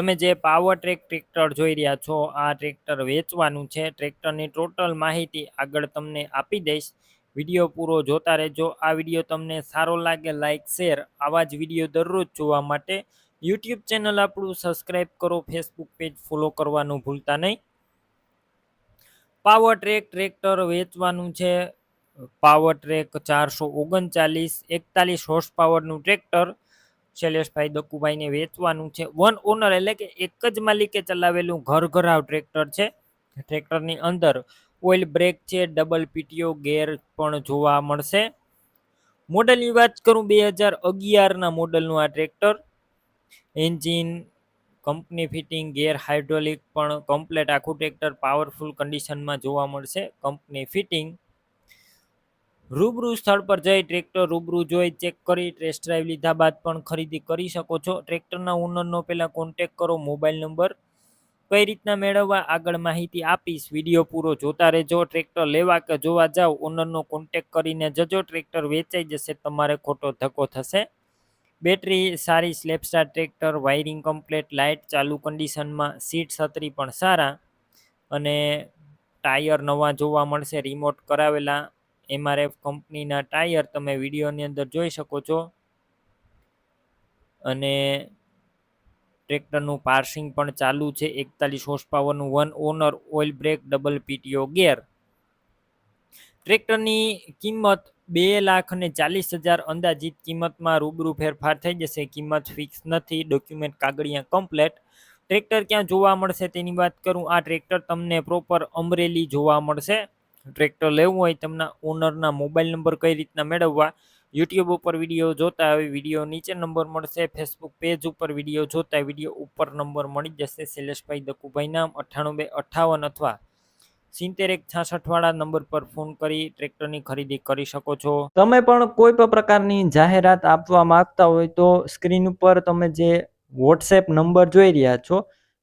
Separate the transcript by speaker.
Speaker 1: તમે જે power track tractor જોઈ રહ્યા છો, આ ટ્રેક્ટર વેચવાનું છે. ટ્રેક્ટરની ટોટલ માહિતી આગળ તમને આપી દઈશ. વીડિયો પૂરો જોતા રહેજો. આ વીડિયો તમને સારો લાગે લાઇક શેર આવા જ વીડિયો દરરોજ જોવા માટે યુટ્યુબ ચેનલ આપણું સબસ્ક્રાઈબ કરો ફેસબુક પેજ ફોલો કરવાનું ભૂલતા નહીં. પાવર ટ્રેક ટ્રેક્ટર વેચવાનું છે. પાવર ટ્રેક ચારસો ઓગણચાલીસ, એકતાલીસ હોર્સ પાવરનું ટ્રેક્ટર શૈલેષભાઈ દકુભાઈને વેચવાનું છે. વન ઓનર એટલે કે એક જ માલિકે ચલાવેલું ઘર ઘરાવ ટ્રેક્ટર છે. ટ્રેક્ટરની અંદર ઓઇલ બ્રેક છે ડબલ પીટીઓ ગેર પણ જોવા મળશે. મોડલની વાત કરું બે હજાર અગિયારના મોડલનું આ tractor. Engine company fitting gear hydraulic પણ કમ્પ્લેટ આખું ટ્રેક્ટર પાવરફુલ કન્ડિશનમાં જોવા મળશે. કંપની ફિટિંગ રૂબરૂ સ્થળ પર જઈ ટ્રેક્ટર રૂબરૂ જોઈ ચેક કરી, ટેસ્ટ ડ્રાઈવ લીધા બાદ પણ ખરીદી કરી શકો છો. ટ્રેક્ટરના ઓનરનો પહેલાં કોન્ટેક કરો મોબાઈલ નંબર કઈ રીતના મેળવવા આગળ માહિતી આપીશ. વીડિયો પૂરો જોતા રહેજો, ટ્રેક્ટર લેવા કે જોવા જાઓ ઓનરનો કોન્ટેક કરીને જજો, ટ્રેક્ટર વેચાઈ જશે, તમારે ખોટો ધક્કો થશે. બેટરી સારી સ્લેપસ્ટાર ટ્રેક્ટર વાયરિંગ કમ્પ્લેટ લાઇટ ચાલુ કન્ડિશનમાં સીટ છત્રી પણ સારા અને ટાયર નવા જોવા મળશે રિમોટ કરાવેલા એમઆરએફ કંપનીના ટાયર તમે વિડીયોની અંદર જોઈ શકો છો. અને ટ્રેક્ટરનું પાર્સિંગ પણ ચાલુ છે. એકતાલીસ હોર્સ પાવરનું one owner oil brake double PTO gear ટ્રેક્ટરની કિંમત બે લાખ અને ચાલીસ હજાર અંદાજિત કિંમતમાં રૂબરૂ ફેરફાર થઈ જશે. કિંમત ફિક્સ નથી. ડોક્યુમેન્ટ કાગળિયા કમ્પ્લેટ ટ્રેક્ટર ક્યાં જોવા મળશે તેની વાત કરું. આ ટ્રેક્ટર તમને પ્રોપર અમરેલી જોવા મળશે. ટ્રેક્ટર લેવું હોય તેમના ઓનરના મોબાઈલ નંબર કઈ રીતના મેળવવા યુટ્યુબ ઉપર વીડિયો જોતા હોય વીડિયો નીચે નંબર મળશે ફેસબુક પેજ ઉપર વીડિયો જોતા વીડિયો ઉપર નંબર મળી જશે. શૈલેષભાઈ દકુભાઈ નામ અઠ્ઠાણું બે અઠ્ઠાવન અથવા સિત્તેર એક છાસઠવાળા નંબર પર ફોન કરી ટ્રેક્ટરની ખરીદી કરી શકો છો. તમે પણ કોઈ પણ પ્રકારની જાહેરાત આપવા માંગતા હોય તો સ્ક્રીન ઉપર તમે જે વોટ્સએપ નંબર જોઈ રહ્યા છો